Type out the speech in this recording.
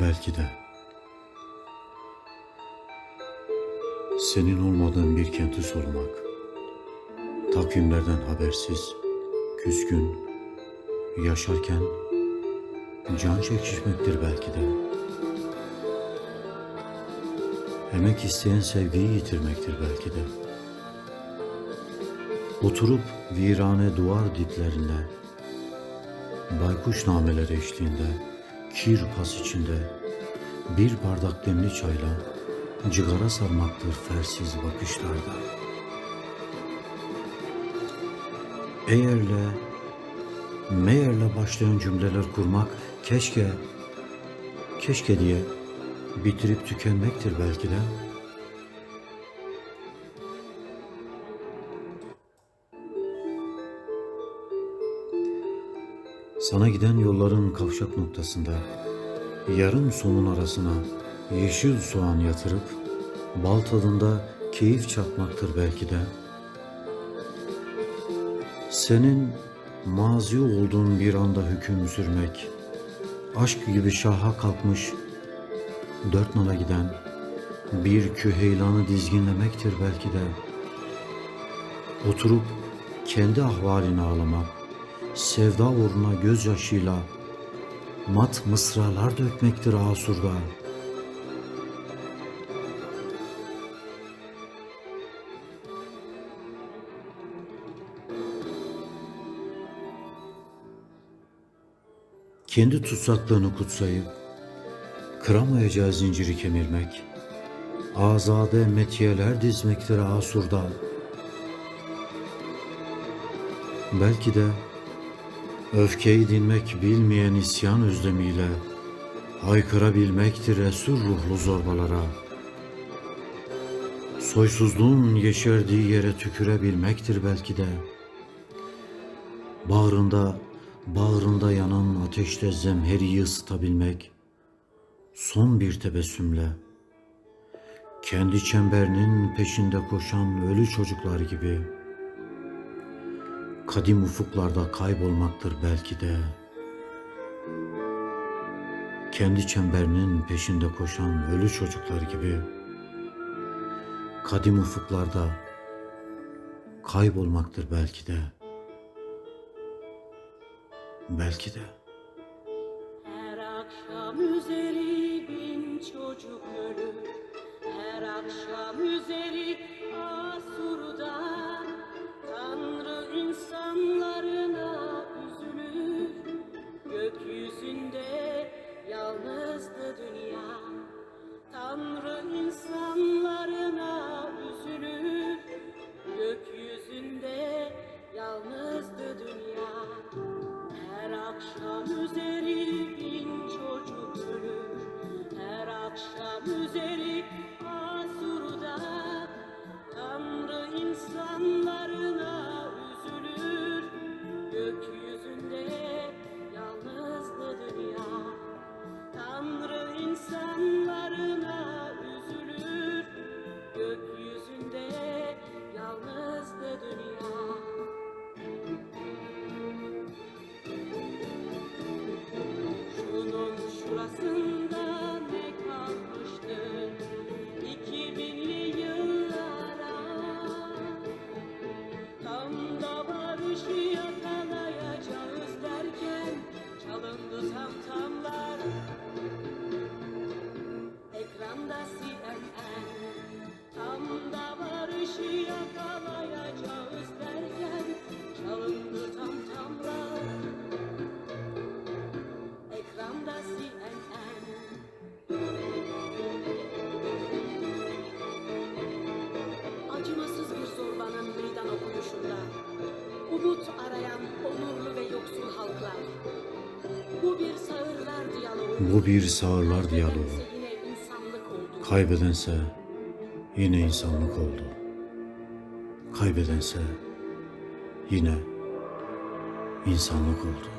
Belki de senin olmadığın bir kenti sormak, takvimlerden habersiz, küskün, yaşarken can çekişmektir belki de. Emek isteyen sevgiyi yitirmektir belki de. Oturup virane duvar diplerinde, baykuş nameler eşliğinde, kir pas içinde, bir bardak demli çayla cigara sarmaktır fersiz bakışlarda. Eğerle, meğerle başlayan cümleler kurmak keşke, keşke diye bitirip tükenmektir belki de. Sana giden yolların kavşak noktasında yarım somun arasına yeşil soğan yatırıp bal tadında keyif çatmaktır belki de. Senin mazi olduğun bir anda hüküm sürmek, aşk gibi şaha kalkmış, dört nala giden bir küheylanı dizginlemektir belki de. Oturup kendi ahvalini ağlamak, sevda uğruna gözyaşıyla mat mısralar dökmektir asurda. Kendi tutsaklığını kutsayıp, kıramayacağı zinciri kemirmek, azade metiyeler dizmektir asurda. Belki de öfkeyi dinmek bilmeyen isyan özlemiyle haykırabilmektir esur ruhlu zorbalara. Soysuzluğun yeşerdiği yere tükürebilmektir belki de. Bağrında, bağrında yanan ateşte zemheriyi ısıtabilmek, son bir tebessümle, kendi çemberinin peşinde koşan ölü çocuklar gibi, kadim ufuklarda kaybolmaktır belki de. Kendi çemberinin peşinde koşan ölü çocuklar gibi, kadim ufuklarda kaybolmaktır belki de. Belki de. Her akşam üzeri bin çocuk ölür Her akşam üzeri asurda Umut arayan onurlu ve yoksul halklar Bu bir sağırlar diyaloğu Bu bir sağırlar diyaloğu. Kaybedense yine insanlık oldu Kaybedense yine insanlık oldu.